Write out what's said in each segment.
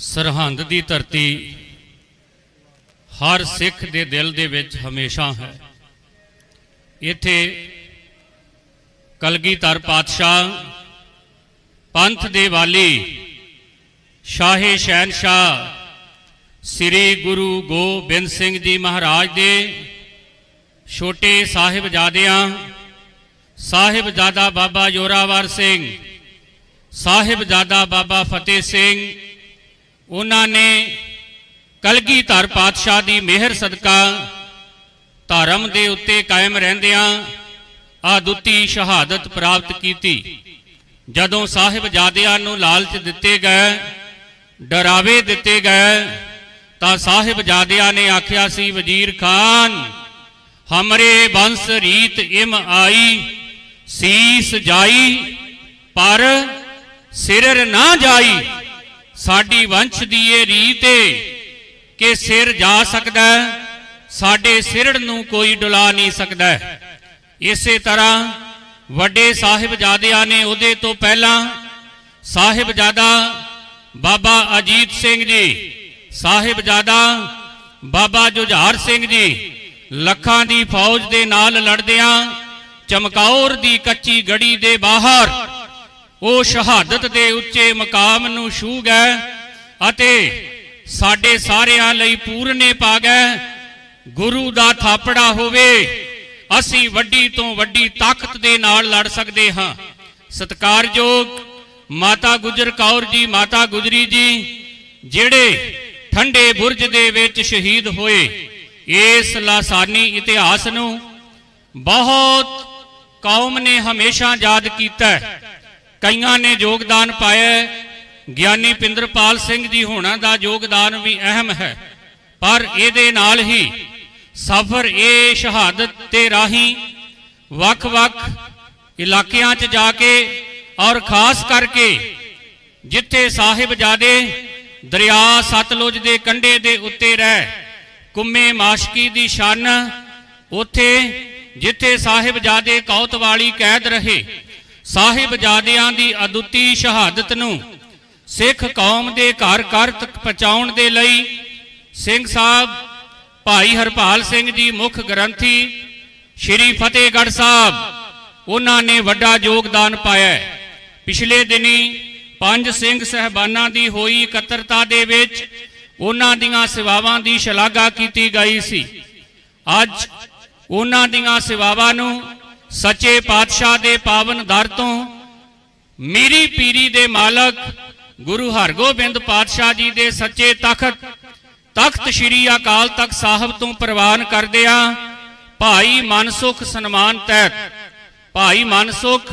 ਸਰਹੰਦ ਦੀ ਧਰਤੀ ਹਰ ਸਿੱਖ ਦੇ ਦਿਲ ਦੇ ਵਿੱਚ ਹਮੇਸ਼ਾ ਹੈ। ਇੱਥੇ ਕਲਗੀਧਰ ਪਾਤਸ਼ਾਹ, ਪੰਥ ਦੇ ਵਾਲੀ ਸ਼ਾਹੇ ਸ਼ਹਿਨशाह ਸ੍ਰੀ ਗੁਰੂ ਗੋਬਿੰਦ ਸਿੰਘ ਜੀ ਮਹਾਰਾਜ ਦੇ ਛੋਟੇ ਸਾਹਿਬਜ਼ਾਦਿਆਂ ਸਾਹਿਬਜ਼ਾਦਾ ਬਾਬਾ ਜੋਰਾਵਰ ਸਿੰਘ ਸਾਹਿਬਜ਼ਾਦਾ ਬਾਬਾ ਫਤਿਹ ਸਿੰਘ ਉਹਨਾਂ ਨੇ ਕਲਗੀਧਰ ਪਾਤਸ਼ਾਹ ਦੀ ਮਿਹਰ ਸਦਕਾ ਧਰਮ ਦੇ ਉੱਤੇ ਕਾਇਮ ਰਹਿੰਦਿਆਂ ਆਦੁੱਤੀ ਸ਼ਹਾਦਤ ਪ੍ਰਾਪਤ ਕੀਤੀ। ਜਦੋਂ ਸਾਹਿਬਜ਼ਾਦਿਆਂ ਨੂੰ ਲਾਲਚ ਦਿੱਤੇ ਗਏ, ਡਰਾਵੇ ਦਿੱਤੇ ਗਏ, ਤਾਂ ਸਾਹਿਬਜ਼ਾਦਿਆਂ ਨੇ ਆਖਿਆ ਸੀ, ਵਜ਼ੀਰ ਖਾਨ, ਹਮਰੇ ਬੰਸ ਰੀਤ ਇਮ ਆਈ, ਸੀਸ ਜਾਈ, ਪਰ ਸਿਰ ਨਾ ਜਾਈ। ਸਾਡੀ ਵੰਸ਼ ਦੀ ਇਹ ਰੀਤ ਏ ਕਿ ਸਿਰ ਜਾ ਸਕਦਾ ਸਾਡੇ ਸਿਰੜ ਨੂੰ ਕੋਈ ਡੁਲਾ ਨਹੀਂ ਸਕਦਾ ਇਸੇ ਤਰ੍ਹਾਂ ਵੱਡੇ ਸਾਹਿਬਜ਼ਾਦਿਆਂ ਨੇ ਉਹਦੇ ਤੋਂ ਪਹਿਲਾਂ ਸਾਹਿਬਜ਼ਾਦਾ ਬਾਬਾ ਅਜੀਤ ਸਿੰਘ ਜੀ, ਸਾਹਿਬਜ਼ਾਦਾ ਬਾਬਾ ਜੁਝਾਰ ਸਿੰਘ ਜੀ ਲੱਖਾਂ ਦੀ ਫੌਜ ਦੇ ਨਾਲ ਲੜਦਿਆਂ ਚਮਕੌਰ ਦੀ ਕੱਚੀ ਗੜੀ ਦੇ ਬਾਹਰ ਉਹ ਸ਼ਹਾਦਤ ਦੇ ਉੱਚੇ ਮਕਾਮ ਨੂੰ ਛੂ ਗਏ ਅਤੇ ਸਾਡੇ ਸਾਰਿਆਂ ਲਈ ਪੂਰਨੇ ਪਾ ਗਏ ਗੁਰੂ ਦਾ ਥਾਪੜਾ ਹੋਵੇ, ਅਸੀਂ ਵੱਡੀ ਤੋਂ ਵੱਡੀ ਤਾਕਤ ਦੇ ਨਾਲ ਲੜ ਸਕਦੇ ਹਾਂ ਸਤਿਕਾਰਯੋਗ ਮਾਤਾ ਗੁਜਰ ਕੌਰ ਜੀ, ਮਾਤਾ ਗੁਜਰੀ ਜੀ, ਜਿਹੜੇ ਠੰਡੇ ਬੁਰਜ ਦੇ ਵਿੱਚ ਸ਼ਹੀਦ ਹੋਏ ਇਸ ਲਾਸਾਨੀ ਇਤਿਹਾਸ ਨੂੰ ਬਹੁਤ ਕੌਮ ਨੇ ਹਮੇਸ਼ਾ ਯਾਦ ਕੀਤਾ ਹੈ। ਕਈਆਂ ਨੇ ਯੋਗਦਾਨ ਪਾਇਆ ਗਿਆਨੀ ਪਿੰਦਰਪਾਲ ਸਿੰਘ ਜੀ ਹੋਣਾ ਦਾ ਯੋਗਦਾਨ ਵੀ ਅਹਿਮ ਹੈ। ਪਰ ਇਹਦੇ ਨਾਲ ਹੀ ਸਫਰ ਇਹ ਸ਼ਹਾਦਤ ਤੇ ਰਾਹੀਂ ਵੱਖ-ਵੱਖ ਇਲਾਕਿਆਂ 'ਚ ਜਾ ਕੇ ਔਰ ਖਾਸ ਕਰਕੇ ਜਿੱਥੇ ਸਾਹਿਬਜ਼ਾਦੇ ਦਰਿਆ ਸਤਲੁਜ ਦੇ ਕੰਢੇ ਦੇ ਉੱਤੇ ਰਹਿ ਕੁੰਮੇ ਮਾਸ਼ਕੀ ਦੀ ਸ਼ਾਨ ਉੱਥੇ ਜਿੱਥੇ ਸਾਹਿਬਜ਼ਾਦੇ ਕੌਤਵਾਲੀ ਕੈਦ ਰਹੇ ਸਾਹਿਬਜ਼ਾਦਿਆਂ ਦੀ ਅਦੁੱਤੀ ਸ਼ਹਾਦਤ ਨੂੰ ਸਿੱਖ ਕੌਮ ਦੇ ਘਰ ਘਰ ਤੱਕ ਪਹੁੰਚਾਉਣ ਦੇ ਲਈ ਸਿੰਘ ਸਾਹਿਬ ਭਾਈ ਹਰਪਾਲ ਸਿੰਘ ਜੀ ਮੁੱਖ ਗ੍ਰੰਥੀ ਸ਼੍ਰੀ ਫਤਿਹਗੜ੍ਹ ਸਾਹਿਬ, ਉਹਨਾਂ ਨੇ ਵੱਡਾ ਯੋਗਦਾਨ ਪਾਇਆ ਹੈ। ਪਿਛਲੇ ਦਿਨੀ ਪੰਜ ਸਿੰਘ ਸਹਿਬਾਨਾਂ ਦੀ ਹੋਈ ਇਕੱਤਰਤਾ ਦੇ ਵਿੱਚ ਉਹਨਾਂ ਦੀਆਂ ਸੇਵਾਵਾਂ ਦੀ ਸ਼ਲਾਘਾ ਕੀਤੀ ਗਈ ਸੀ ਅੱਜ ਉਹਨਾਂ ਦੀਆਂ ਸੇਵਾਵਾਂ ਨੂੰ ਸੱਚੇ ਪਾਤਸ਼ਾਹ ਦੇ ਪਾਵਨ ਦਰ ਤੋਂ ਮੀਰੀ ਪੀਰੀ ਦੇ ਮਾਲਕ ਗੁਰੂ ਹਰਗੋਬਿੰਦ ਪਾਤਸ਼ਾਹ ਜੀ ਦੇ ਸੱਚੇ ਤਖਤ ਤਖਤ ਸ੍ਰੀ ਅਕਾਲ ਤਖਤ ਸਾਹਿਬ ਤੋਂ ਪ੍ਰਵਾਨ ਕਰਦਿਆਂ ਭਾਈ ਮਨਸੁਖ ਸਨਮਾਨ ਤਹਿਤ। ਭਾਈ ਮਨਸੁਖ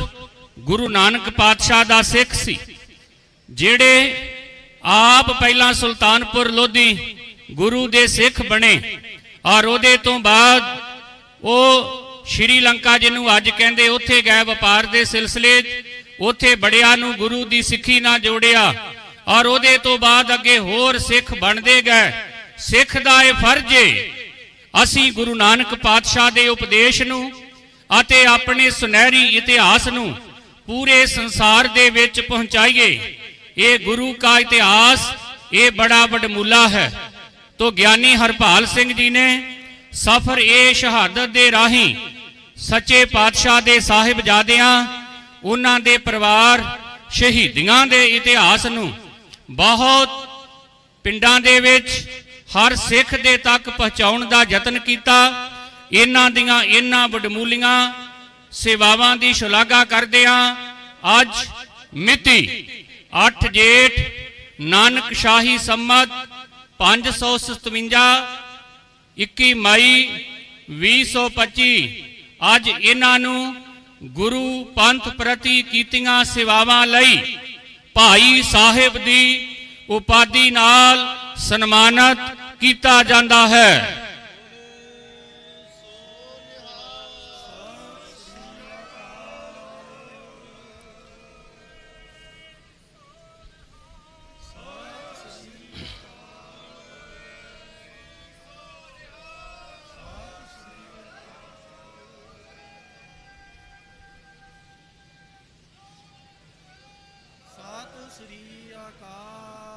ਗੁਰੂ ਨਾਨਕ ਪਾਤਸ਼ਾਹ ਦਾ ਸਿੱਖ ਸੀ, ਜਿਹੜੇ ਆਪ ਪਹਿਲਾਂ ਸੁਲਤਾਨਪੁਰ ਲੋਧੀ ਗੁਰੂ ਦੇ ਸਿੱਖ ਬਣੇ ਔਰ ਉਹਦੇ ਤੋਂ ਬਾਅਦ ਉਹ ਸ਼੍ਰੀਲੰਕਾ ਜਿਹਨੂੰ ਅੱਜ ਕਹਿੰਦੇ, ਉੱਥੇ ਗਏ, ਵਪਾਰ ਦੇ ਸਿਲਸਿਲੇ ਉੱਥੇ ਬੜਿਆਂ ਨੂੰ ਗੁਰੂ ਦੀ ਸਿੱਖੀ ਨਾਲ ਜੋੜਿਆ ਔਰ ਉਹਦੇ ਤੋਂ ਬਾਅਦ ਅੱਗੇ ਹੋਰ ਸਿੱਖ ਬਣਦੇ ਗਏ। ਸਿੱਖ ਦਾ ਇਹ ਫਰਜ਼ ਏ, ਅਸੀਂ ਗੁਰੂ ਨਾਨਕ ਪਾਤਸ਼ਾਹ ਦੇ ਉਪਦੇਸ਼ ਨੂੰ ਅਤੇ ਆਪਣੇ ਸੁਨਹਿਰੀ ਇਤਿਹਾਸ ਨੂੰ ਪੂਰੇ ਸੰਸਾਰ ਦੇ ਵਿੱਚ ਪਹੁੰਚਾਈਏ। ਇਹ ਗੁਰੂ ਦਾ ਇਤਿਹਾਸ, ਇਹ ਬੜਾ ਵਡਮੁੱਲਾ ਹੈ। ਤੋ ਗਿਆਨੀ ਹਰਪਾਲ ਸਿੰਘ ਜੀ ਨੇ ਸਫਰ ਇਹ ਸ਼ਹਾਦਤ ਦੇ ਰਾਹੀਂ ਸੱਚੇ ਪਾਤਸ਼ਾਹ ਦੇ ਸਾਹਿਬਜ਼ਾਦਿਆਂ ਉਹਨਾਂ ਦੇ ਪਰਿਵਾਰ ਸ਼ਹੀਦੀਆਂ ਦੇ ਇਤਿਹਾਸ ਨੂੰ ਬਹੁਤ ਪਿੰਡਾਂ ਦੇ ਵਿੱਚ ਹਰ ਸਿੱਖ ਦੇ ਤੱਕ ਪਹੁੰਚਾਉਣ ਦਾ ਯਤਨ ਕੀਤਾ। ਇਹਨਾਂ ਦੀਆਂ ਇਹਨਾਂ ਵਡਮੂਲੀਆਂ ਸੇਵਾਵਾਂ ਦੀ ਸ਼ਲਾਘਾ ਕਰਦਿਆਂ ਅੱਜ ਮਿਤੀ 8 ਜੇਠ ਨਾਨਕ ਸ਼ਾਹੀ ਸੰਮਤ 557 21 ਮਈ 2025 ਅੱਜ ਇਹਨਾਂ ਨੂੰ ਗੁਰੂ ਪੰਥ ਪ੍ਰਤੀ ਕੀਤੀਆਂ ਸੇਵਾਵਾਂ ਲਈ ਭਾਈ ਸਾਹਿਬ ਦੀ ਉਪਾਧੀ ਨਾਲ ਸਨਮਾਨਿਤ ਕੀਤਾ ਜਾਂਦਾ ਹੈ। ਸ੍ਰੀ ਅਕਾਲ।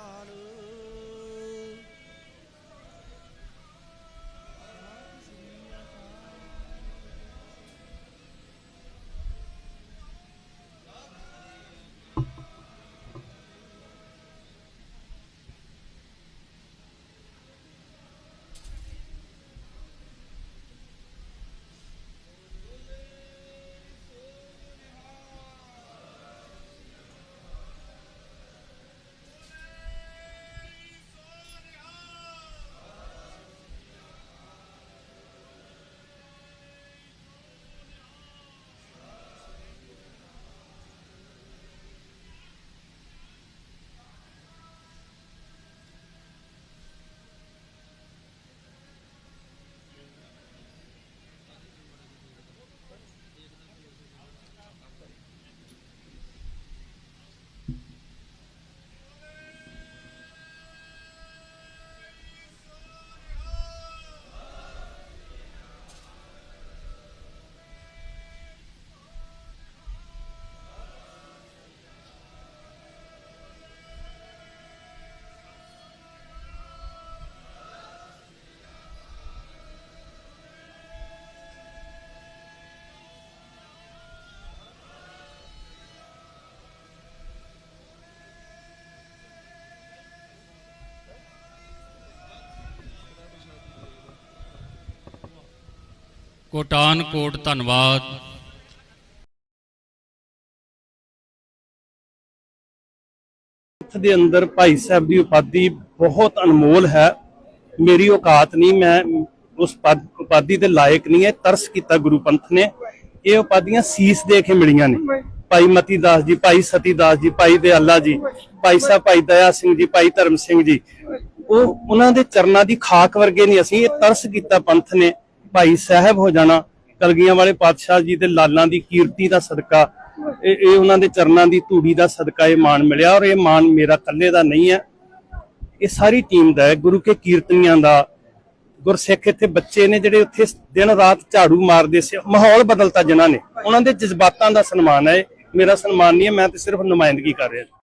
ਕੋਟਾਨ ਕੋਟ ਧੰਨਵਾਦ। ਦੇ ਅੰਦਰ ਭਾਈ ਸਾਹਿਬ ਦੀ ਉਪਾਧੀ ਬਹੁਤ ਅਨਮੋਲ ਹੈ। ਮੇਰੀ ਔਕਾਤ ਨਹੀਂ, ਮੈਂ ਉਸ ਉਪਾਧੀ ਦੇ ਲਾਇਕ ਨਹੀਂ ਹੈ। ਤਰਸ ਕੀਤਾ ਗੁਰੂ ਪੰਥ ਨੇ। ਇਹ ਉਪਾਧੀਆਂ ਸੀਸ ਦੇ ਕੇ ਮਿਲੀਆਂ ਨੇ। ਭਾਈ ਮਤੀ ਦਾਸ ਜੀ, ਭਾਈ ਸਤੀ ਦਾਸ ਜੀ, ਭਾਈ ਦਿਆਲਾ ਜੀ, ਭਾਈ ਸਾਹਿਬ, ਭਾਈ ਦਇਆ ਸਿੰਘ ਜੀ, ਭਾਈ ਧਰਮ ਸਿੰਘ ਜੀ। ਉਹ ਉਹਨਾਂ ਦੇ ਚਰਨਾਂ ਦੀ ਖਾਕ ਵਰਗੇ ਨਹੀਂ ਅਸੀਂ। ਇਹ ਤਰਸ ਕੀਤਾ ਪੰਥ ਨੇ। ਭਾਈ ਸਾਹਿਬ ਹੋ ਜਾਣਾ, ਕਲਗੀਆਂ ਵਾਲੇ ਪਾਤਸ਼ਾਹ ਜੀ ਦੇ ਲਾਲਾਂ ਦੀ ਕੀਰਤੀ ਦਾ ਸਦਕਾ, ਇਹ ਇਹ ਉਹਨਾਂ ਦੇ ਚਰਨਾਂ ਦੀ ਧੂੜੀ ਦਾ ਸਦਕਾ ਇਹ ਮਾਣ ਮਿਲਿਆ ਔਰ ਇਹ ਮਾਣ ਮੇਰਾ ਇਕੱਲੇ ਦਾ ਨਹੀਂ ਹੈ। ਇਹ ਸਾਰੀ ਟੀਮ ਦਾ ਹੈ, ਗੁਰੂ ਕੇ ਕੀਰਤਨੀਆਂ ਦਾ। ਗੁਰਸਿੱਖ ਇੱਥੇ ਬੱਚੇ ਨੇ ਜਿਹੜੇ ਉੱਥੇ ਦਿਨ ਰਾਤ ਝਾੜੂ ਮਾਰਦੇ ਸੀ, ਮਾਹੌਲ ਬਦਲਤਾ ਜਿਨ੍ਹਾਂ ਨੇ। ਉਹਨਾਂ ਦੇ ਜਜ਼ਬਾਤਾਂ ਦਾ ਸਨਮਾਨ ਹੈ, ਇਹ। ਮੇਰਾ ਸਨਮਾਨ ਨਹੀਂ ਹੈ, ਮੈਂ ਤੇ ਸਿਰਫ ਨੁਮਾਇੰਦਗੀ ਕਰ ਰਿਹਾ।